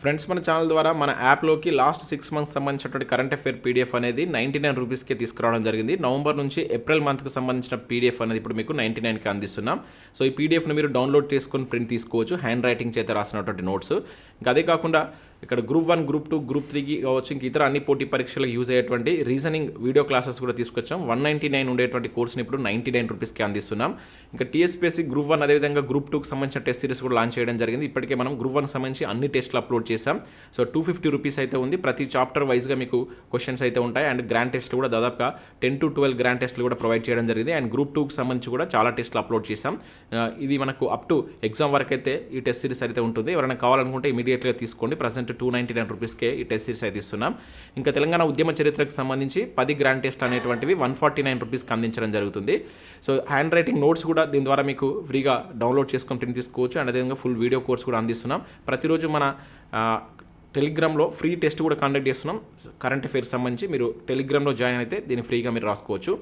Friends మన channel ద్వారా మన యాప్లోకి లాస్ట్ సిక్స్ మంత్స్ సంబంధించినటువంటి కరెంట్ అఫేర్ పీడిఎఫ్ అనేది నైంటీ నైన్ రూపీస్కి తీసుకురావడం జరిగింది. నవంబర్ నుంచి ఏప్రిల్ మంత్కి సంబంధించిన పీడిఎఫ్ అనేది ఇప్పుడు మీకు నైంటీ నైన్కి అందిస్తున్నాం. సో ఈ పీడిఎఫ్ను మీరు డౌన్లోడ్ చేసుకొని ప్రింట్ తీసుకోవచ్చు. హ్యాండ్ రైటింగ్ చేత రాసినటువంటి నోట్స్. ఇంకా అదే కాకుండా ఇక్కడ group one group two group త్రీకి కావచ్చు ఇంక ఇతర అన్ని పోటీ పరీక్షలకు యూజ్ అయ్యేటువంటి రీజనింగ్ వీడియో క్లాసెస్ కూడా తీసుకొచ్చాం. వన్ నైంటీ నైన్ ఉండేటువంటి కోర్స్ని ఇప్పుడు నైంటీ నైన్ రూపీస్కి అందిస్తున్నాం. ఇంకా టీఎస్పీఎస్సీ గ్రూప్ వన్ అదేవిధంగా గ్రూప్ టూకి సంబంధించిన టెస్ట్ సిరీస్ కూడా లాంచ్ చేయడం జరిగింది. ఇప్పటికే మనం గ్రూప్ వన్ సంబంధించి అన్ని టెస్ట్లు అప్లోడ్ చేసాం సో టూ ఫిఫ్టీ రూపీస్ అయితే ఉంది. ప్రతి చాప్టర్ వైజ్గా మీకు క్వశ్చన్స్ అయితే ఉంటాయి. అండ్ గ్రాండ్ టెస్ట్ కూడా దాదాపుగా టెన్ టు ట్వెల్వ్ గ్రాండ్ టెస్ట్లు కూడా ప్రొవైడ్ చేయడం జరిగింది. అండ్ గ్రూప్ టూకి సంబంధించి కూడా చాలా టెస్ట్లు అప్లోడ్ చేసాం ఇది మనకు అప్ టు ఎగ్జామ్ వరకు అయితే ఈ టెస్ట్ సిరీస్ అయితే ఉంటుంది. ఎవరైనా కావాలనుకుంటే ఇమీడియట్గా తీసుకోండి. ప్రజెంట్ టూ నైంటీ నైన్ రూపీస్కే ఈ టెస్ట్ సిరీస్ అయితే ఇస్తున్నాం. ఇంకా తెలంగాణ ఉద్యమ చరిత్రకు సంబంధించి పది గ్రాండ్ టెస్ట్ అనేటువంటివి వన్ ఫార్టీ నైన్ రూపీస్కి అందించడం జరుగుతుంది. సో హ్యాండ్ రైటింగ్ నోట్స్ కూడా దీని ద్వారా మీకు ఫ్రీగా డౌన్లోడ్ చేసుకొని ప్రింట్ తీసుకోవచ్చు. అండ్ అదేవిధంగా ఫుల్ వీడియో కోర్స్ కూడా అందిస్తున్నాం. ప్రతిరోజు మన టెలిగ్రామ్లో ఫ్రీ టెస్ట్ కూడా కండక్ట్ చేస్తున్నాం. కరెంట్ అఫైర్స్ సంబంధించి మీరు టెలిగ్రామ్లో జాయిన్ అయితే దీన్ని ఫ్రీగా మీరు రాసుకోవచ్చు.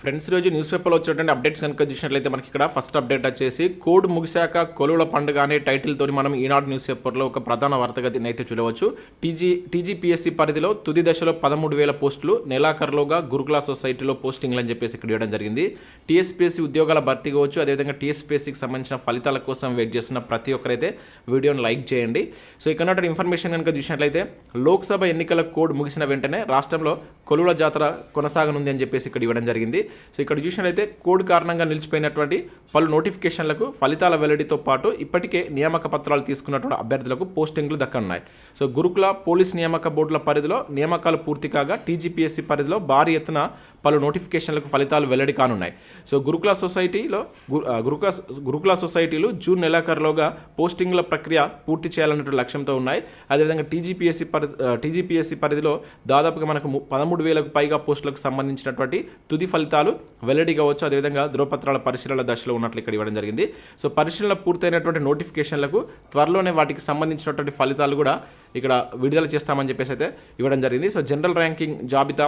ఫ్రెండ్స్ రోజు న్యూస్ పేపర్లో వచ్చేటువంటి అప్డేట్స్ కనుక చూసినట్లయితే మనకి ఇక్కడ ఫస్ట్ అప్డేట్ వచ్చేసి కోడ్ ముగిశాక కొలువుల పండుగ అనే టైటిల్ మనం ఈనాడు న్యూస్ పేపర్లో ఒక ప్రధాన వార్తగా దీన్ని అయితే చూడవచ్చు. టీజీ టీజీపీఎస్సీ పరిధిలో తుది దశలో పదమూడు వేల పోస్టులు నెలాఖరులోగా గురుకుల సొసైటీలో పోస్టింగ్లు అని చెప్పేసి ఇక్కడ ఇవ్వడం జరిగింది. టీఎస్పీఎస్సీ ఉద్యోగాల భర్తీ కావచ్చు అదేవిధంగా టీఎస్పీఎస్సీకి సంబంధించిన ఫలితాల కోసం వెయిట్ చేస్తున్న ప్రతి ఒక్కరైతే వీడియోని లైక్ చేయండి. సో ఇక్కడ ఇన్ఫర్మేషన్ కనుక చూసినట్లయితే లోక్సభ ఎన్నికల కోడ్ ముగిసిన వెంటనే రాష్ట్రంలో కొలువుల జాతర కొనసాగనుంది అని చెప్పేసి ఇక్కడ ఇవ్వడం జరిగింది. సో ఇక్కడ చూసినట్లయితే కోడ్ కారణంగా నిలిచిపోయినటువంటి పలు నోటిఫికేషన్లకు ఫలితాల వెల్లడితో పాటు ఇప్పటికే నియామక పత్రాలు తీసుకున్నటువంటి అభ్యర్థులకు పోస్టింగ్లు దక్కనున్నాయి. సో గురుకుల పోలీస్ నియామక బోర్డుల పరిధిలో నియామకాలు పూర్తి కాగా టీజీపీఎస్సీ పరిధిలో భారీ ఎత్తున పలు నోటిఫికేషన్లకు ఫలితాలు వెల్లడి కానున్నాయి. సో గురుకుల సొసైటీలో గు- గురుకుల గురుకుల సొసైటీలు జూన్ నెలాఖరులోగా పోస్టింగ్ల ప్రక్రియ పూర్తి చేయాలన్నటువంటి లక్ష్యంతో ఉన్నాయి. అదేవిధంగా టీజీపీఎస్సీ పరిధి టీజీపీఎస్సీ పరిధిలో దాదాపుగా మనకు పదమూడు వేలకు పైగా పోస్టులకు సంబంధించినటువంటి తుది ఫలితాలు వెల్లడి కావచ్చు. అదేవిధంగా ధృవపత్రాల పరిశీలన దశలో ఉన్నట్లు ఇక్కడ ఇవ్వడం జరిగింది. సో పరిశీలన పూర్తయినటువంటి నోటిఫికేషన్లకు త్వరలోనే వాటికి సంబంధించినటువంటి ఫలితాలు కూడా ఇక్కడ విడుదల చేస్తామని చెప్పేసి అయితే ఇవ్వడం జరిగింది. సో జనరల్ ర్యాంకింగ్ జాబితా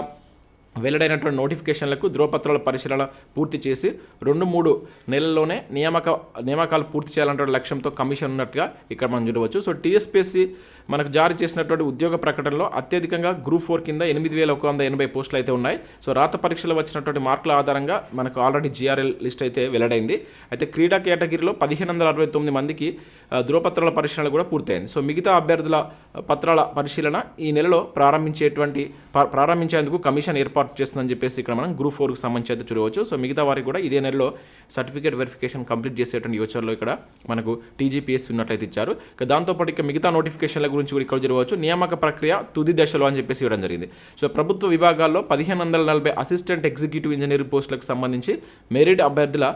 వెల్లడైనటువంటి నోటిఫికేషన్లకు ధ్రువపత్రాల పరిశీలన పూర్తి చేసి రెండు మూడు నెలల్లోనే నియామక నియామకాలు పూర్తి చేయాలన్నటువంటి లక్ష్యంతో కమిషన్ ఉన్నట్టుగా ఇక్కడ మనం చూడవచ్చు. సో టీఎస్పీఎస్సీ మనకు జారీ చేసినటువంటి ఉద్యోగ ప్రకటనలో అత్యధికంగా గ్రూప్ ఫోర్ కింద ఎనిమిది వేల ఒక వంద ఎనభై పోస్టులు అయితే ఉన్నాయి. సో రాత పరీక్షలో వచ్చినటువంటి మార్కుల ఆధారంగా మనకు ఆల్రెడీ జీఆర్ఎల్ లిస్ట్ అయితే వెల్లడైంది. అయితే క్రీడా కేటగిరీలో పదిహేను వందల అరవై తొమ్మిది మందికి ధృవపత్రాల పరిశీలన కూడా పూర్తయింది. సో మిగతా అభ్యర్థుల పత్రాల పరిశీలన ఈ నెలలో ప్రారంభించేటువంటి ప్రా- ప్రారంభించేందుకు కమిషన్ ఏర్పాటు చేస్తుందని చెప్పేసి ఇక్కడ మనం గ్రూప్ ఫోర్కి సంబంధించి అయితే చూడవచ్చు. సో మిగతా వారికి కూడా ఇదే నెలలో సర్టిఫికేట్ వెరిఫికేషన్ కంప్లీట్ చేసేటువంటి యోచనలో ఇక్కడ మనకు టీజీపీఎస్ ఉన్నట్లయితే ఇచ్చారు. ఇక దాంతోపాటు ఇక మిగతా నోటిఫికేషన్ల గురించి కూడా ఇక్కడ చూడవచ్చు. నియామక ప్రక్రియ తుది దశలో అని చెప్పేసి ఇవ్వడం జరిగింది. సో ప్రభుత్వ విభాగాల్లో పదిహేను వందల నలభై అసిస్టెంట్ ఎగ్జిక్యూటివ్ ఇంజనీరింగ్ పోస్టులకు సంబంధించి మెరిట్ అభ్యర్థుల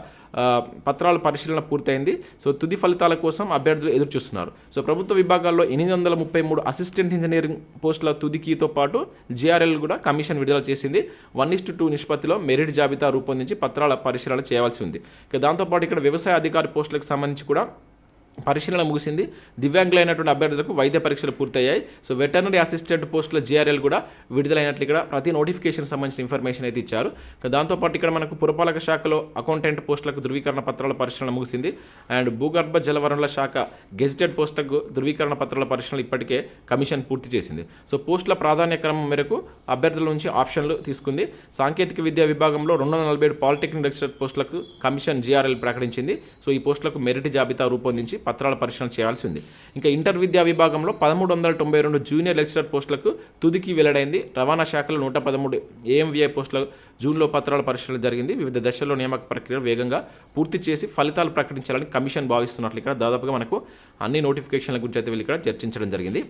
పత్రాల పరిశీలన పూర్తయింది. సో తుది ఫలితాల కోసం అభ్యర్థులు ఎదురు చూస్తున్నారు. సో ప్రభుత్వ విభాగాల్లో ఎనిమిది వందల ముప్పై మూడు అసిస్టెంట్ ఇంజనీరింగ్ పోస్టుల తుదికీతో పాటు జిఆర్ఎల్ కూడా కమిషన్ విడుదల చేసింది. వన్ ఇస్టు టూ నిష్పత్తిలో మెరిట్ జాబితా రూపొందించి పత్రాల పరిశీలన చేయవలసి ఉంది. ఇక దాంతోపాటు ఇక్కడ వ్యవసాయ అధికారి పోస్టులకు సంబంధించి కూడా పరిశీలన ముగిసింది. దివ్యాంగులైనటువంటి అభ్యర్థులకు వైద్య పరీక్షలు పూర్తయ్యాయి. సో వెటర్నరీ అసిస్టెంట్ పోస్టుల జీఆర్ఎల్ కూడా విడుదలైనట్లు ఇక్కడ ప్రతి నోటిఫికేషన్ సంబంధించిన ఇన్ఫర్మేషన్ అయితే ఇచ్చారు. దాంతోపాటు ఇక్కడ మనకు పురపాలక శాఖలో అకౌంటెంట్ పోస్టులకు ధృవీకరణ పత్రాల పరిశీలన ముగిసింది. అండ్ భూగర్భ జలవనరుల శాఖ గెజిటెడ్ పోస్టులకు ధృవీకరణ పత్రాల పరిశీలన ఇప్పటికే కమిషన్ పూర్తి చేసింది. సో పోస్టుల ప్రాధాన్య క్రమం మేరకు అభ్యర్థుల నుంచి ఆప్షన్లు తీసుకుంది. సాంకేతిక విద్యా విభాగంలో రెండు వందల నలభై ఏడు పాలిటెక్నిక్ లెక్చరర్ పోస్టులకు కమిషన్ జిఆర్ఎల్ ప్రకటించింది. సో ఈ పోస్టులకు మెరిట్ జాబితా రూపొందించి పత్రాల పరిశీలన చేయాల్సి ఉంది ఇంకా ఇంటర్ విద్యా విభాగంలో పదమూడు వందల తొంభై రెండు జూనియర్ లెక్చరర్ పోస్టులకు తుదికి వెల్లడైంది. రవాణా శాఖలో నూట పదమూడు ఏఎంవిఐ పోస్టుల జూన్లో పత్రాల పరిశీలన జరిగింది. వివిధ దశల్లో నియామక ప్రక్రియ వేగంగా పూర్తి చేసి ఫలితాలు ప్రకటించాలని కమిషన్ భావిస్తున్నట్లు ఇక్కడ దాదాపుగా మనకు అన్ని నోటిఫికేషన్ల గురించి అయితే వీళ్ళు ఇక్కడ చర్చించడం జరిగింది.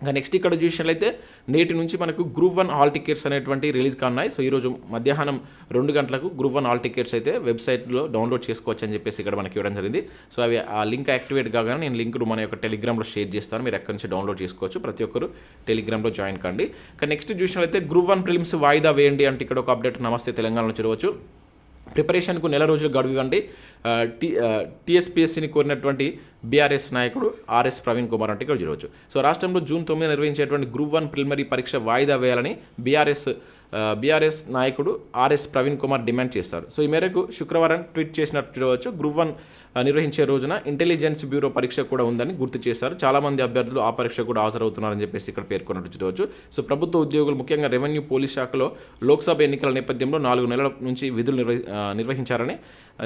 ఇంకా నెక్స్ట్ ఇక్కడ చూసినట్లయితే నేటి నుంచి మనకు గ్రూప్ వన్ హాల్ టికెట్స్ అనేటువంటి రిలీజ్ కానున్నాయి. సో ఈరోజు మధ్యాహ్నం రెండు గంటలకు గ్రూప్ వన్ హాల్ టికెట్స్ అయితే వెబ్సైట్లో డౌన్లోడ్ చేసుకోవచ్చు అని చెప్పేసి ఇక్కడ మనకి ఇవ్వడం జరిగింది. సో అవి ఆ లింక్ యాక్టివేట్ కాగానే నేను లింక్ మన యొక్క టెలిగ్రామ్లో షేర్ చేస్తాను. మీరు ఎక్కడి నుంచి డౌన్లోడ్ చేసుకోవచ్చు. ప్రతి ఒక్కరు టెలిగ్రామ్లో జాయిన్ కండి. ఇక నెక్స్ట్ చూసినట్లయితే గ్రూప్ వన్ ప్రిలిమ్స్ వాయిదా వేయండి అంటే ఇక్కడ ఒక అప్డేట్ నమస్తే తెలంగాణలో చూడవచ్చు ప్రిపరేషన్కు నెల రోజులు గడువు ఇవ్వండి టీ టీఎస్పీఎస్సీని కోరినటువంటి బీఆర్ఎస్ నాయకుడు ఆర్ఎస్ ప్రవీణ్ కుమార్ అంటే ఇక్కడ చూడవచ్చు. సో రాష్ట్రంలో జూన్ తొమ్మిది నిర్వహించేటువంటి గ్రూప్ వన్ ప్రిలిమరీ పరీక్ష వాయిదా వేయాలని బీఆర్ఎస్ బీఆర్ఎస్ నాయకుడు ఆర్ఎస్ ప్రవీణ్ కుమార్ డిమాండ్ చేస్తారు. సో ఈ మేరకు శుక్రవారం ట్వీట్ చేసినట్టు చూడవచ్చు. గ్రూప్ వన్ నిర్వహించే రోజున ఇంటెలిజెన్స్ బ్యూరో పరీక్ష కూడా ఉందని గుర్తు చేశారు. చాలామంది అభ్యర్థులు ఆ పరీక్ష కూడా హాజరవుతున్నారని చెప్పేసి ఇక్కడ పేర్కొన్నట్టు చూడవచ్చు. సో ప్రభుత్వ ఉద్యోగులు ముఖ్యంగా రెవెన్యూ పోలీస్ శాఖలో లోక్సభ ఎన్నికల నేపథ్యంలో నాలుగు నెలల నుంచి విధులు నిర్వహి నిర్వహించారని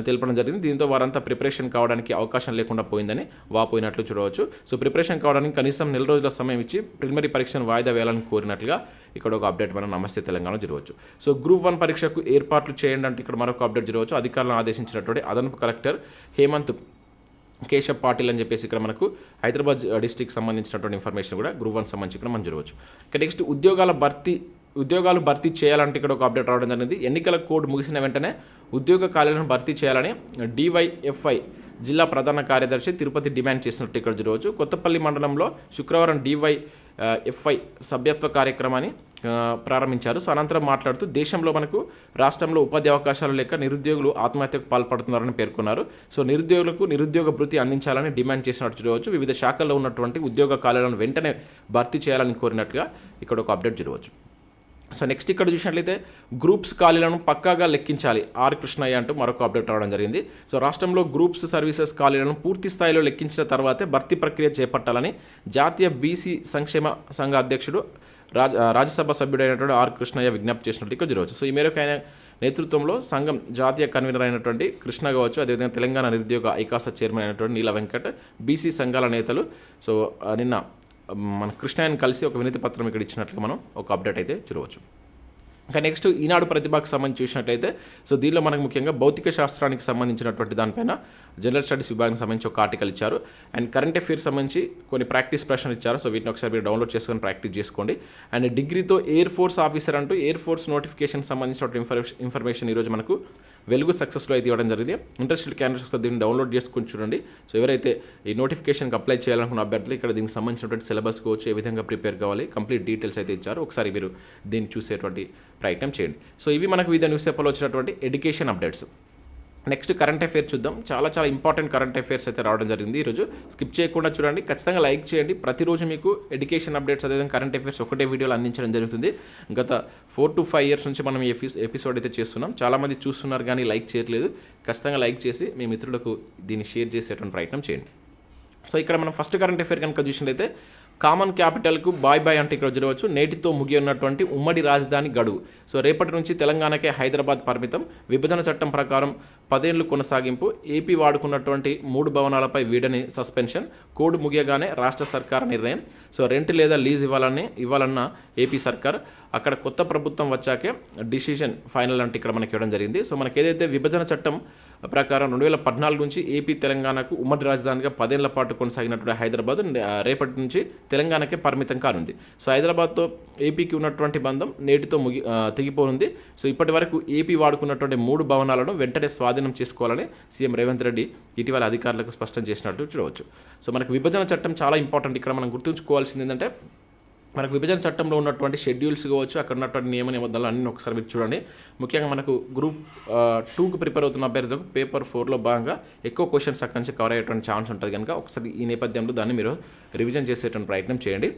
తెలపడం జరిగింది. దీంతో వారంతా ప్రిపరేషన్ కావడానికి అవకాశం లేకుండా పోయిందని వాపోయినట్లు చూడవచ్చు. సో ప్రిపరేషన్ కావడానికి కనీసం నెల రోజుల సమయం ఇచ్చి ప్రిలిమరీ పరీక్షను వాయిదా వేయాలని కోరినట్లుగా ఇక్కడ ఒక అప్డేట్ మనం నమస్తే తెలంగాణలో జరగవచ్చు. సో గ్రూప్ వన్ పరీక్షకు ఏర్పాట్లు చేయండి అంటే ఇక్కడ మరొక అప్డేట్ జరగవచ్చు. అధికారులను ఆదేశించినటువంటి అదనపు కలెక్టర్ హేమంత్ కేశవ్ పాటిల్ అని చెప్పేసి ఇక్కడ మనకు హైదరాబాద్ డిస్టిక్ సంబంధించినటువంటి ఇన్ఫర్మేషన్ కూడా గ్రూప్ వన్ సంబంధించి ఇక్కడ మనం చూడవచ్చు ఇక నెక్స్ట్ ఉద్యోగాల భర్తీ ఉద్యోగాలు భర్తీ చేయాలంటే ఇక్కడ ఒక అప్డేట్ రావడం జరిగింది. ఎన్నికల కోడ్ ముగిసిన వెంటనే ఉద్యోగ ఖాళీలను భర్తీ చేయాలని డివైఎఫ్ఐ జిల్లా ప్రధాన కార్యదర్శి తిరుపతి డిమాండ్ చేసినట్టు ఇక్కడ చూడవచ్చు కొత్తపల్లి మండలంలో శుక్రవారం డివై ఎఫ్ఐ సభ్యత్వ కార్యక్రమాన్ని ప్రారంభించారు. సో అనంతరం మాట్లాడుతూ దేశంలో మనకు రాష్ట్రంలో ఉపాధి అవకాశాలు లేక నిరుద్యోగులు ఆత్మహత్యకు పాల్పడుతున్నారని పేర్కొన్నారు. సో నిరుద్యోగులకు నిరుద్యోగ భృతి అందించాలని డిమాండ్ చేసినట్టు చూడవచ్చు. వివిధ శాఖల్లో ఉన్నటువంటి ఉద్యోగ ఖాళీలను వెంటనే భర్తీ చేయాలని కోరినట్లుగా ఇక్కడ ఒక అప్డేట్ చూడవచ్చు. సో నెక్స్ట్ ఇక్కడ చూసినట్లయితే గ్రూప్స్ ఖాళీలను పక్కాగా లెక్కించాలి. ఆర్ కృష్ణయ్య అంటూ మరొక అప్డేట్ రావడం జరిగింది. సో రాష్ట్రంలో గ్రూప్స్ సర్వీసెస్ ఖాళీలను పూర్తి స్థాయిలో లెక్కించిన తర్వాతే భర్తీ ప్రక్రియ చేపట్టాలని జాతీయ బీసీ సంక్షేమ సంఘ అధ్యక్షుడు రాజ రాజ్యసభ సభ్యుడైనటువంటి ఆర్ కృష్ణయ్య విజ్ఞప్తి చేసినట్టు ఇక్కడ జరగవచ్చు. సో ఈ మేరకు ఆయన నేతృత్వంలో సంఘం జాతీయ కన్వీనర్ అయినటువంటి కృష్ణ కావచ్చు అదేవిధంగా తెలంగాణ నిరుద్యోగ ఐకాస చైర్మన్ అయినటువంటి నీల వెంకట్ బీసీ సంఘాల నేతలు. సో నిన్న మన కృష్ణయ్యని కలిసి ఒక వినతి పత్రం ఇక్కడ ఇచ్చినట్లు మనం ఒక అప్డేట్ అయితే చూడవచ్చు. ఇంకా నెక్స్ట్ ఈనాడు ప్రతిభకు సంబంధించి చూసినట్లయితే సో దీనిలో మనకు ముఖ్యంగా భౌతిక శాస్త్రానికి సంబంధించినటువంటి దానిపైన జనరల్ స్టడీస్ విభాగానికి సంబంధించి ఒక ఆర్టికల్ ఇచ్చారు. అండ్ కరెంట్ అఫేర్స్ సంబంధించి కొన్ని ప్రాక్టీస్ ప్రశ్నలు ఇచ్చారు. సో వీటిని ఒకసారి మీరు డౌన్లోడ్ చేసుకొని ప్రాక్టీస్ చేసుకోండి. అండ్ డిగ్రీతో ఎయిర్ ఫోర్స్ ఆఫీసర్ అంటూ ఎయిర్ ఫోర్స్ నోటిఫికేషన్ సంబంధించిన ఇన్ఫర్మేషన్ ఇన్ఫర్మేషన్ ఈరోజు మనకు వెలుగు సక్సెస్లో అయితే ఇవ్వడం జరిగింది. ఇంట్రెస్టెడ్ క్యాండిడేట్స్ ఒకసారి దీన్ని డౌన్లోడ్ చేసుకొని చూడండి. సో ఎవరైతే ఈ నోటిఫికేషన్కి అప్లై చేయాలనుకున్న అభ్యర్థులు ఇక్కడ దీనికి సంబంధించినటువంటి సిలబస్ కావచ్చు ఏ విధంగా ప్రిపేర్ కావాలి కంప్లీట్ డీటెయిల్స్ అయితే ఇచ్చారు. ఒకసారి మీరు దీన్ని చూసేటువంటి ప్రయత్నం చేయండి. సో ఇవి మనకు వివిధ న్యూస్ పేపర్లో వచ్చినటువంటి education updates next current affair చూద్దాం. చాలా చాలా ఇంపార్టెంట్ కరెంట్ అఫేర్స్ అయితే రావడం జరిగింది ఈరోజు. స్కిప్ చేయకుండా చూడండి. ఖచ్చితంగా లైక్ చేయండి. ప్రతిరోజు మీకు ఎడ్యుకేషన్ అప్డేట్స్ అదేవిధంగా కరెంట్ అఫేర్స్ ఒకటే వీడియోలు అందించడం జరుగుతుంది. గత ఫోర్ టు ఫైవ్ ఇయర్స్ నుంచి మనం ఈ ఎపిసోడ్ అయితే చేస్తున్నాం. చాలామంది చూస్తున్నారు కానీ లైక్ చేయట్లేదు. ఖచ్చితంగా లైక్ చేసి మీ మిత్రులకు దీన్ని షేర్ చేసేటువంటి ప్రయత్నం చేయండి. సో ఇక్కడ మనం ఫస్ట్ కరెంట్ అఫేర్ కనుక చూసినట్లయితే కామన్ క్యాపిటల్కు బాయ్ బాయ్ అంటే ఇక్కడ చూడవచ్చు నేటితో ముగియున్నటువంటి ఉమ్మడి రాజధాని గడువు. సో రేపటి నుంచి తెలంగాణకే హైదరాబాద్ పరిమితం. విభజన చట్టం ప్రకారం పదేళ్ళు కొనసాగింపు. ఏపీ వాడుకున్నటువంటి మూడు భవనాలపై వీడని సస్పెన్షన్. కోడ్ ముగియగానే రాష్ట్ర సర్కార్ నిర్ణయం. సో రెంట్ లేదా లీజ్ ఇవ్వాలని ఇవ్వాలన్న ఏపీ సర్కార్. అక్కడ కొత్త ప్రభుత్వం వచ్చాకే డిసిషన్ ఫైనల్ అంటే ఇక్కడ మనకి ఇవ్వడం జరిగింది. సో మనకి ఏదైతే విభజన చట్టం ప్రకారం రెండు వేల పద్నాలుగు నుంచి ఏపీ తెలంగాణకు ఉమ్మడి రాజధానిగా పదేళ్ళ పాటు కొనసాగినటువంటి హైదరాబాద్ రేపటి నుంచి తెలంగాణకే పరిమితం కానుంది. సో హైదరాబాద్తో ఏపీకి ఉన్నటువంటి బంధం నేటితో ముగి తెగిపోనుంది. సో ఇప్పటి వరకు ఏపీ వాడుకున్నటువంటి మూడు భవనాలను వెంటనే స్వాధీనం చేసుకోవాలని సీఎం రేవంత్ రెడ్డి ఇటీవల అధికారులకు స్పష్టం చేసినట్టు చూడవచ్చు. సో మనకు విభజన చట్టం చాలా ఇంపార్టెంట్. ఇక్కడ మనం గుర్తుంచుకోవాల్సింది ఏంటంటే మనకు విభజన చట్టంలో ఉన్నటువంటి షెడ్యూల్స్ కావచ్చు అక్కడ ఉన్నటువంటి నియమ నిబంధనలు అన్ని ఒకసారి మీరు చూడండి. ముఖ్యంగా మనకు గ్రూప్ టూకి ప్రిపేర్ అవుతున్న అభ్యర్థులకు పేపర్ ఫోర్లో భాగంగా ఎక్కువ క్వశ్చన్స్ అక్కడి నుంచి కవర్ అయ్యేటువంటి ఛాన్స్ ఉంటుంది కనుక ఒకసారి ఈ నేపథ్యంలో దాన్ని మీరు రివిజన్ చేసేటువంటి ప్రయత్నం చేయండి.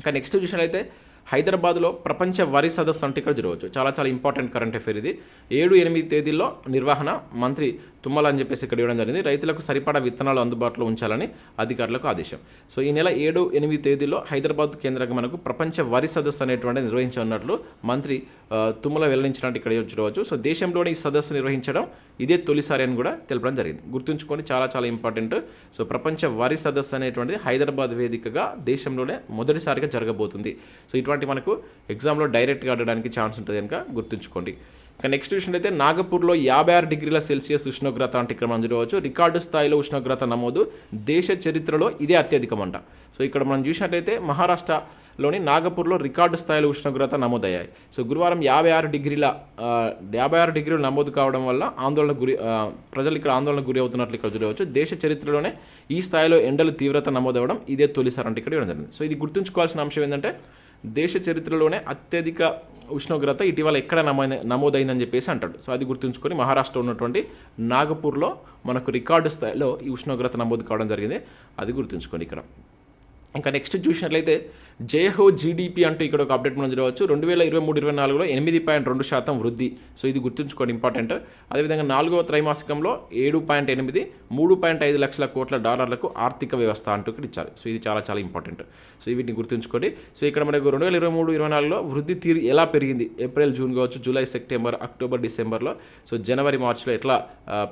ఇంకా నెక్స్ట్ చూసినట్లయితే హైదరాబాద్లో ప్రపంచ వరి సదస్సు అంటే ఇక్కడ జరగవచ్చు. చాలా చాలా ఇంపార్టెంట్ కరెంట్ అఫేర్ ఇది. ఏడు ఎనిమిది తేదీల్లో నిర్వహణ మంత్రి తుమ్మాలని అని చెప్పేసి ఇక్కడ ఇవ్వడం జరిగింది. రైతులకు సరిపడా విత్తనాలు అందుబాటులో ఉంచాలని అధికారులకు ఆదేశం. సో ఈ నెల ఏడు ఎనిమిది తేదీలో హైదరాబాద్ కేంద్రంగా మనకు ప్రపంచ వరి సదస్సు అనేటువంటి నిర్వహించనున్నట్లు మంత్రి తుమ్మల వెల్లడించినట్టు ఇక్కడ చూడవచ్చు. సో దేశంలోని ఈ సదస్సు నిర్వహించడం ఇదే తొలిసారి అని కూడా తెలపడం జరిగింది. గుర్తుంచుకొని చాలా చాలా ఇంపార్టెంట్. సో ప్రపంచ వరి సదస్సు అనేటువంటిది హైదరాబాద్ వేదికగా దేశంలోనే మొదటిసారిగా జరగబోతుంది. సో ఇటువంటి మనకు ఎగ్జామ్లో డైరెక్ట్గా అడగడానికి ఛాన్స్ ఉంటుంది కనుక గుర్తుంచుకోండి. ఇక నెక్స్ట్ చూసినట్లయితే నాగపూర్లో యాభై ఆరు డిగ్రీల సెల్సియస్ ఉష్ణోగ్రత అంటే ఇక్కడ మనం చూడవచ్చు. రికార్డు స్థాయిలో ఉష్ణోగ్రత నమోదు. దేశ చరిత్రలో ఇదే అత్యధికం అంట సో ఇక్కడ మనం చూసినట్లయితే మహారాష్ట్రలోని నాగపూర్లో రికార్డు స్థాయిలో ఉష్ణోగ్రత నమోదయ్యాయి. సో గురువారం యాభై ఆరు డిగ్రీల యాభై ఆరు డిగ్రీలు నమోదు కావడం వల్ల ఆందోళన గురి ప్రజలు ఇక్కడ ఆందోళన గురి అవుతున్నట్లు ఇక్కడ చూడవచ్చు. దేశ చరిత్రలోనే ఈ స్థాయిలో ఎండలు తీవ్రత నమోదవడం ఇదే తొలిసారి అంటే ఇక్కడ జరిగింది. సో ఇది గుర్తుంచుకోవాల్సిన అంశం ఏంటంటే దేశ చరిత్రలోనే అత్యధిక ఉష్ణోగ్రత ఇటీవల ఎక్కడ నమోదై నమోదైందని చెప్పేసి అంటాడు. సో అది గుర్తుంచుకొని మహారాష్ట్ర ఉన్నటువంటి నాగపూర్లో మనకు రికార్డు స్థాయిలో ఈ ఉష్ణోగ్రత నమోదు కావడం జరిగింది. అది గుర్తుంచుకోండి ఇక్కడ. ఇంకా నెక్స్ట్ చూసినట్లయితే జేహో జీడిపి అంటూ ఇక్కడ ఒక అప్డేట్ మనం చూడవచ్చు. రెండు వేల ఇరవై మూడు ఇరవై నాలుగులో ఎనిమిది పాయింట్ రెండు శాతం వృద్ధి. సో ఇది గుర్తుంచుకోండి ఇంపార్టెంట్. అదేవిధంగా నాలుగవ త్రైమాసికంలో ఏడు పాయింట్ ఎనిమిది మూడు పాయింట్ ఐదు లక్షల కోట్ల డాలర్లకు ఆర్థిక వ్యవస్థ అంటూ ఇక్కడ ఇచ్చారు. సో ఇది చాలా చాలా ఇంపార్టెంట్. సో వీటిని గుర్తుంచుకోండి. సో ఇక్కడ మనకు రెండు వేల ఇరవై మూడు ఇరవై నాలుగులో వృద్ధి తీరు ఎలా పెరిగింది? ఏప్రిల్ జూన్ కావచ్చు జూలై సెప్టెంబర్ అక్టోబర్ డిసెంబర్లో. సో జనవరి మార్చిలో ఎట్లా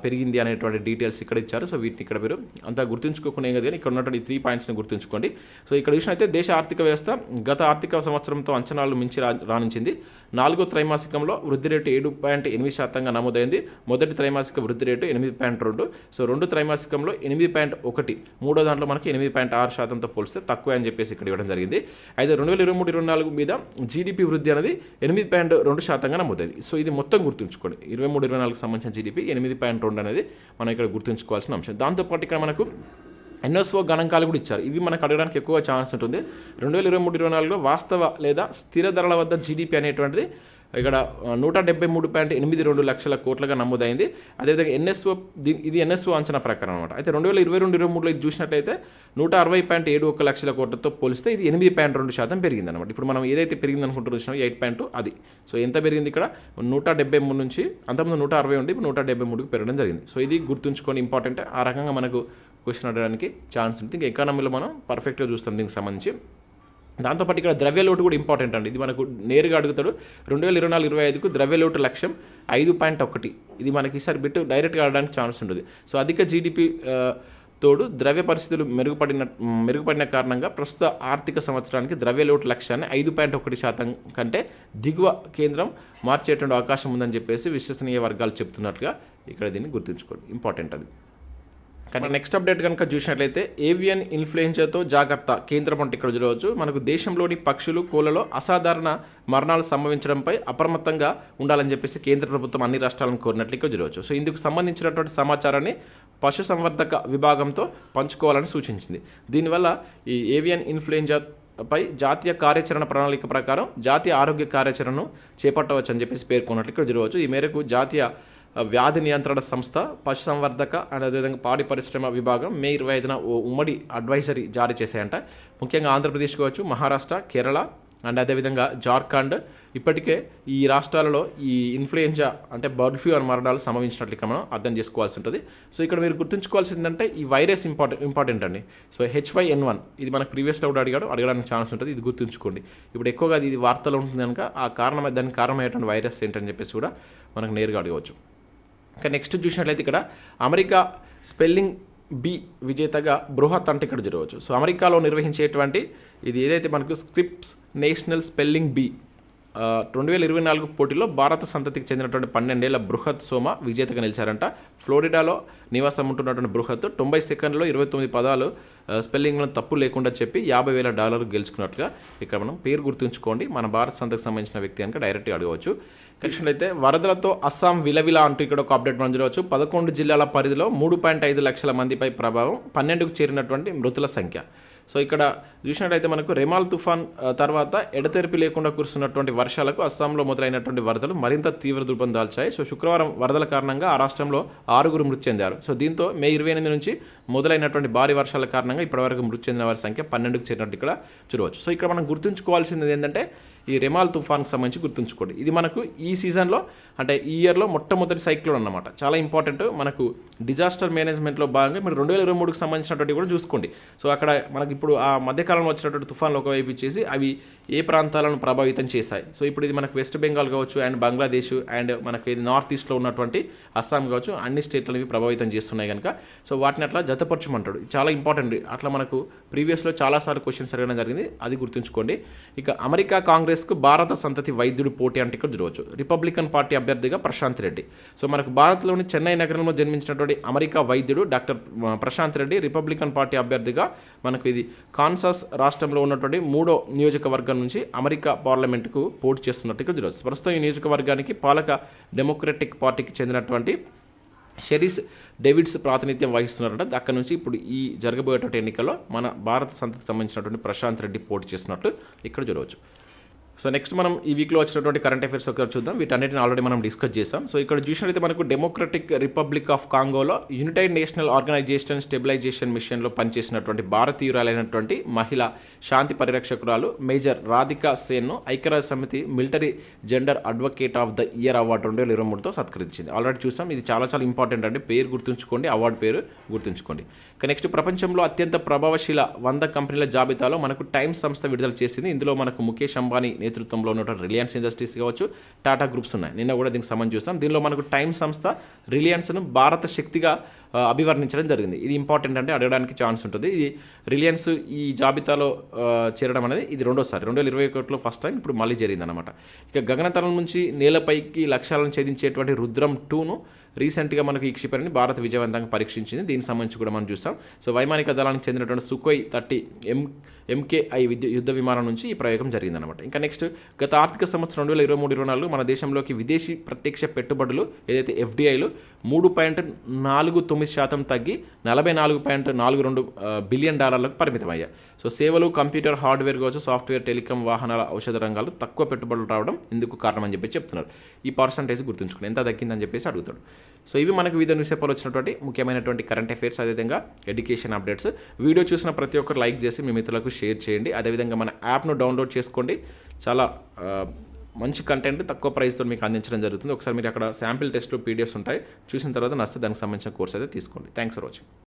పెరిగింది అనేటువంటి డీటెయిల్స్ ఇక్కడ ఇచ్చారు. సో వీటిని ఇక్కడ మీరు అంతా గుర్తుంచుకోకుండా ఏం కదా ఇక్కడ ఉన్నటువంటి త్రీ పాయింట్స్ని గుర్తుంచుకోండి. సో ఇక్కడ చూసినైతే దేశ ఆర్థిక వ్యవస్థ గత ఆర్థిక సంవత్సరంతో అంచనాలు మించి రా రాణించింది. నాలుగో త్రైమాసికంలో వృద్ధి రేటు ఏడు పాయింట్ ఎనిమిది శాతంగా నమోదైంది. మొదటి త్రైమాసిక వృద్ధి రేటు ఎనిమిది పాయింట్ రెండు. సో రెండు త్రైమాసికంలో ఎనిమిది పాయింట్ ఒకటి. మూడో దాంట్లో మనకి ఎనిమిది పాయింట్ ఆరు శాతంతో పోలిస్తే తక్కువ అని చెప్పేసి ఇక్కడ ఇవ్వడం జరిగింది. అయితే రెండు వేల ఇరవై మూడు ఇరవై నాలుగు మీద జీడిపి వృద్ధి అనేది ఎనిమిది పాయింట్ రెండు శాతంగా నమోదైంది. సో ఇది మొత్తం గుర్తుంచుకోండి. ఇరవై మూడు ఇరవై నాలుగు సంబంధించిన జీడిపి ఎనిమిది పాయింట్ రెండు అనేది మనం ఇక్కడ గుర్తుంచుకోవాల్సిన అంశం. దాంతోపాటు ఇక్కడ మనకు ఎన్ఎస్ఓ గణాంకాలు కూడా ఇచ్చారు. ఇవి మనకు అడగడానికి ఎక్కువ ఛాన్స్ ఉంటుంది. రెండు వేల ఇరవై మూడు ఇరవై నాలుగులో వాస్తవ లేదా స్థిర ధరల వద్ద జీడిపి అనేటువంటిది ఇక్కడ నూట డెబ్బై మూడు పాయింట్ ఎనిమిది రెండు లక్షల కోట్లుగా నమోదైంది. అదేవిధంగా ఎన్ఎస్ఓ ఇది ఎన్ఎస్ఓ అంచనా ప్రకారం అనమాట అయితే రెండు వేల ఇరవై రెండు ఇరవై మూడులో ఇది చూసినట్టయితే నూట అరవై పాయింట్ ఏడు ఒక లక్షల కోట్లతో పోలిస్తే ఇది ఎనిమిది పాయింట్ రెండు శాతం పెరిగింది అనమాట ఇప్పుడు మనం ఏదైతే పెరిగింది అనుకుంటున్నాం ఎయిట్ పాయింట్ అది. సో ఎంత పెరిగింది ఇక్కడ? నూట డెబ్బై మూడు నుంచి అంతకుముందు నూట అరవై ఉండి ఇప్పుడు నూట డెబ్బై మూడుకి పెరగడం జరిగింది. సో ఇది గుర్తుంచుకొని ఇంపార్టెంట్. ఆ రకంగా మనకు క్వశ్చన్ అడగడానికి ఛాన్స్ ఉంటుంది. ఇంకా ఎకానమీలో మనం పర్ఫెక్ట్గా చూస్తాం దీనికి సంబంధించి. దాంతోపాటు ఇక్కడ ద్రవ్యలోటు కూడా ఇంపార్టెంట్ అండి. ఇది మనకు నేరుగా అడుగుతాడు. రెండు వేల ఇరవై నాలుగు ఇరవై ఐదుకు ద్రవ్యలోటు లక్ష్యం ఐదు పాయింట్ ఒకటి. ఇది మనకి ఈసారి బిట్ డైరెక్ట్గా ఆడడానికి ఛాన్స్ ఉంటుంది. సో అధిక జీడిపి తోడు ద్రవ్య పరిస్థితులు మెరుగుపడిన మెరుగుపడిన కారణంగా ప్రస్తుత ఆర్థిక సంవత్సరానికి ద్రవ్యలోటు లక్ష్యాన్ని ఐదు పాయింట్ ఒకటి శాతం కంటే దిగువ కేంద్రం మార్చేటువంటి అవకాశం ఉందని చెప్పేసి విశ్వసనీయ వర్గాలు చెప్తున్నట్లుగా ఇక్కడ దీన్ని గుర్తుంచుకోండి. ఇంపార్టెంట్ అది. కానీ నెక్స్ట్ అప్డేట్ కనుక చూసినట్లయితే ఏవియన్ ఇన్ఫ్లుయెన్జాతో జాగ్రత్త కేంద్రం అంటే ఇక్కడ చూడవచ్చు. మనకు దేశంలోని పక్షులు కోళ్ళలో అసాధారణ మరణాలు సంభవించడంపై అప్రమత్తంగా ఉండాలని చెప్పేసి కేంద్ర ప్రభుత్వం అన్ని రాష్ట్రాలను కోరినట్లు ఇక్కడ చూడవచ్చు. సో ఇందుకు సంబంధించినటువంటి సమాచారాన్ని పశు సంవర్ధక విభాగంతో పంచుకోవాలని సూచించింది. దీనివల్ల ఈ ఏవియన్ ఇన్ఫ్లుయెంజా పై జాతీయ కార్యాచరణ ప్రణాళిక ప్రకారం జాతీయ ఆరోగ్య కార్యాచరణను చేపట్టవచ్చు అని చెప్పేసి పేర్కొన్నట్లు ఇక్కడ చూడవచ్చు. ఈ మేరకు జాతీయ వ్యాధి నియంత్రణ సంస్థ పశుసంవర్ధక అండ్ అదేవిధంగా పాడి పరిశ్రమ విభాగం మే ఇరవై ఐదున ఓ ఉమ్మడి అడ్వైజరీ జారీ చేశాయంట. ముఖ్యంగా ఆంధ్రప్రదేశ్ కావచ్చు మహారాష్ట్ర కేరళ అండ్ అదేవిధంగా జార్ఖండ్. ఇప్పటికే ఈ రాష్ట్రాలలో ఈ ఇన్ఫ్లుయెంజా అంటే బర్డ్ ఫ్లూ అని మరణాలు సంభవించినట్లు ఇక్కడ మనం అర్థం చేసుకోవాల్సి ఉంటుంది. సో ఇక్కడ మీరు గుర్తుంచుకోవాల్సింది ఏంటంటే ఈ వైరస్ ఇంపార్టెంట్ ఇంపార్టెంట్ అండి. So H Y N one ఇది మనకు ప్రీవియస్లో కూడా అడిగాడు. అడగడానికి ఛాన్స్ ఉంటుంది. ఇది గుర్తుంచుకోండి. ఇప్పుడు ఎక్కువగా ఇది వార్తలు ఉంటుంది కనుక ఆ కారణం దానికి కారణమైనటువంటి వైరస్ ఏంటని చెప్పేసి కూడా మనకు నేరుగా అడగవచ్చు. ఇంకా నెక్స్ట్ చూసినట్లయితే ఇక్కడ అమెరికా స్పెల్లింగ్ బి విజేతగా బృహత్ అంటే ఇక్కడ జరగవచ్చు. సో అమెరికాలో నిర్వహించేటువంటి ఇది ఏదైతే మనకు స్క్రిప్ట్స్ నేషనల్ స్పెల్లింగ్ బి రెండు వేల ఇరవై నాలుగు పోటీలో భారత సంతతికి చెందినటువంటి పన్నెండేళ్ళ బృహత్ సోమ విజేతగా నిలిచారంట. ఫ్లోరిడాలో నివాసం ఉంటున్నటువంటి బృహత్ తొంభై సెకండ్లో ఇరవై తొమ్మిది పదాలు ఆ, స్పెల్లింగ్లో తప్పు లేకుండా చెప్పి యాభై వేల డాలర్లు గెలుచుకున్నట్లుగా ఇక్కడ మనం పేరు గుర్తుంచుకోండి. మన భారత సంతకు సంబంధించిన వ్యక్తి కనుక డైరెక్ట్గా అడగవచ్చు. అయితే వరదలతో అస్సాం విలవిల అంటూ ఇక్కడ ఒక అప్డేట్ మనం చూడవచ్చు. పదకొండు జిల్లాల పరిధిలో మూడు పాయింట్ ఐదు లక్షల మందిపై ప్రభావం పన్నెండుకు చేరినటువంటి మృతుల సంఖ్య. సో ఇక్కడ చూసినట్టయితే మనకు రెమాల్ తుఫాన్ తర్వాత ఎడతెరిపి లేకుండా కురుస్తున్నటువంటి వర్షాలకు అస్సాంలో మొదలైనటువంటి వరదలు మరింత తీవ్ర రూపం దాల్చాయి. సో శుక్రవారం వరదల కారణంగా ఆ రాష్ట్రంలో ఆరుగురు మృతి చెందారు. సో దీంతో మే ఇరవై ఎనిమిది నుంచి మొదలైనటువంటి భారీ వర్షాల కారణంగా ఇప్పటివరకు మృతి చెందిన వారి సంఖ్య పన్నెండుకు చేరినట్టు ఇక్కడ చూడవచ్చు. సో ఇక్కడ మనం గుర్తుంచుకోవాల్సింది ఏంటంటే ఈ రెమాల్ తుఫాన్కి సంబంధించి గుర్తుంచుకోండి. ఇది మనకు ఈ సీజన్లో అంటే ఈ ఇయర్లో మొట్టమొదటి సైక్లోన్ అన్నమాట. చాలా ఇంపార్టెంట్. మనకు డిజాస్టర్ మేనేజ్మెంట్లో భాగంగా మీరు రెండు వేల ఇరవై మూడుకి సంబంధించినటువంటి కూడా చూసుకోండి. సో అక్కడ మనకి ఇప్పుడు ఆ మధ్యకాలంలో వచ్చినటువంటి తుఫాన్లు ఒకవైపు ఇచ్చేసి అవి ఏ ప్రాంతాలను ప్రభావితం చేశాయి. సో ఇప్పుడు ఇది మనకు వెస్ట్ బెంగాల్ కావచ్చు అండ్ బంగ్లాదేశ్ అండ్ మనకు ఇది నార్త్ ఈస్ట్లో ఉన్నటువంటి అస్సాం కావచ్చు అన్ని స్టేట్లను ప్రభావితం చేస్తున్నాయి కనుక. సో వాటిని అట్లా జతపరచమంటాడు. చాలా ఇంపార్టెంట్. అట్లా మనకు ప్రీవియస్లో చాలాసార్లు క్వశ్చన్స్ అడగడం జరిగింది. అది గుర్తుంచుకోండి. ఇక అమెరికా కాంగ్రెస్కు భారత సంతతి వైద్యుడు పోటీ అంటే ఇక్కడ చూడవచ్చు. రిపబ్లికన్ పార్టీ అభ్యర్థిగా ప్రశాంత్ రెడ్డి. సో మనకు భారత్లోని చెన్నై నగరంలో జన్మించినటువంటి అమెరికా వైద్యుడు doctor Prashant Reddy Republican party అభ్యర్థిగా మనకు ఇది కాన్సాస్ రాష్ట్రంలో ఉన్నటువంటి మూడో నియోజకవర్గం నుంచి అమెరికా పార్లమెంటుకు పోటీ చేస్తున్నట్టు ఇక్కడ చూడవచ్చు ప్రస్తుతం ఈ నియోజకవర్గానికి పాలక డెమోక్రటిక్ పార్టీకి చెందినటువంటి షెరీస్ డేవిడ్స్ ప్రాతినిధ్యం వహిస్తున్నారంట. అక్కడ నుంచి ఇప్పుడు ఈ జరగబోయేటువంటి ఎన్నికల్లో మన భారత సంతతికి సంబంధించినటువంటి ప్రశాంత్ రెడ్డి పోటీ చేస్తున్నట్టు ఇక్కడ చూడవచ్చు. సో నెక్స్ట్ మనం ఈ వీక్లో వచ్చినటువంటి కరెంట్ అఫైర్స్ ఒకసారి చూద్దాం. వీటన్నిటిని ఆల్రెడీ మనం డిస్కస్ చేసాం సో ఇక్కడ చూసినట్లయితే మనకు డెమోక్రటిక్ రిపబ్లిక్ ఆఫ్ కాంగోలో యునైటెడ్ నేషనల్ ఆర్గనైజేషన్ స్టెబిలైజేషన్ మిషన్లో పనిచేసినటువంటి భారతీయురాలైనటువంటి మహిళ శాంతి పరిరక్షకురాలు మేజర్ రాధికా సేన్ను ఐక్యరాజ్య సమితి military gender advocate of the year award రెండు వేల ఇరవై మూడుతో సత్కరించింది. ఆల్రెడీ చూసాం. ఇది చాలా చాలా ఇంపార్టెంట్ అంటే పేరు గుర్తుంచుకోండి. అవార్డు పేరు గుర్తుంచుకోండి. నెక్స్ట్ ప్రపంచంలో అత్యంత ప్రభావశీల వంద కంపెనీల జాబితాలో మనకు టైమ్స్ సంస్థ విడుదల చేసింది. ఇందులో మనకు ముఖేష్ అంబానీ నేతృత్వంలో ఉన్నటువంటి రిలయన్స్ ఇండస్ట్రీస్ కావచ్చు టాటా గ్రూప్స్ ఉన్నాయి. నిన్న కూడా దీనికి సంబంధించి చూస్తాం దీనిలో మనకు టైమ్ సంస్థ రిలయన్స్ను భారత శక్తిగా అభివర్ణించడం జరిగింది. ఇది ఇంపార్టెంట్ అంటే అడగడానికి ఛాన్స్ ఉంటుంది. ఇది రిలయన్స్ ఈ జాబితాలో చేరడం అనేది ఇది రెండోసారి. రెండు వేల ఇరవై ఒకటిలో ఫస్ట్ టైం ఇప్పుడు మళ్ళీ జరిగిందనమాట ఇక గగనతలం నుంచి నేలపైకి లక్ష్యాలను ఛేదించేటువంటి రుద్రం టూను రీసెంట్గా మనకు ఈ క్షిపణిని భారత్ విజయవంతంగా పరీక్షించింది. దీనికి సంబంధించి కూడా మనం చూస్తాం. సో వైమానిక దళానికి చెందినటువంటి సుఖోయ్ థర్టీ ఎం ఎంకేఐ విద్య యుద్ధ విమానం నుంచి ఈ ప్రయోగం జరిగిందనమాట ఇంకా నెక్స్ట్ గత ఆర్థిక సంవత్సరం రెండు వేల ఇరవై మూడు ఇరవై నాలుగు మన దేశంలోకి విదేశీ ప్రత్యక్ష పెట్టుబడులు ఏదైతే ఎఫ్డీఐలు మూడు పాయింట్ నాలుగు తొమ్మిది తొమ్మిది శాతం తగ్గి నలభై నాలుగు పాయింట్ నాలుగు రెండు బిలియన్ డాలర్లకు పరిమితమయ్యాయి. సో సేవలు కంప్యూటర్ హార్డ్వేర్ కావచ్చు సాఫ్ట్వేర్ టెలికాం వాహనాల ఔషధ రంగాలు తక్కువ పెట్టుబడులు రావడం ఇందుకు కారణం అని చెప్పి చెప్తున్నారు. ఈ పర్సంటేజ్ గుర్తుంచుకుని ఎంత తగ్గిందని చెప్పేసి అడుగుతాడు. సో ఇవి మనకు వివిధ న్యూస్ పేపర్లో వచ్చినటువంటి ముఖ్యమైనటువంటి కరెంట్ అఫైర్స్ అదేవిధంగా ఎడ్యుకేషన్ అప్డేట్స్. వీడియో చూసిన ప్రతి ఒక్కరు లైక్ చేసి మీ మిత్రులకు షేర్ చేయండి. అదేవిధంగా మన యాప్ను డౌన్లోడ్ చేసుకోండి. చాలా మంచి కంటెంట్ తక్కువ ప్రైస్తో మీకు అందించడం జరుగుతుంది. ఒకసారి మీరు అక్కడ శాంపిల్ టెస్ట్లు పీడిఎఫ్స్ ఉంటాయి. చూసిన తర్వాత నచ్చితే దానికి సంబంధించిన కోర్స్ అయితే తీసుకోండి. Thanks for watching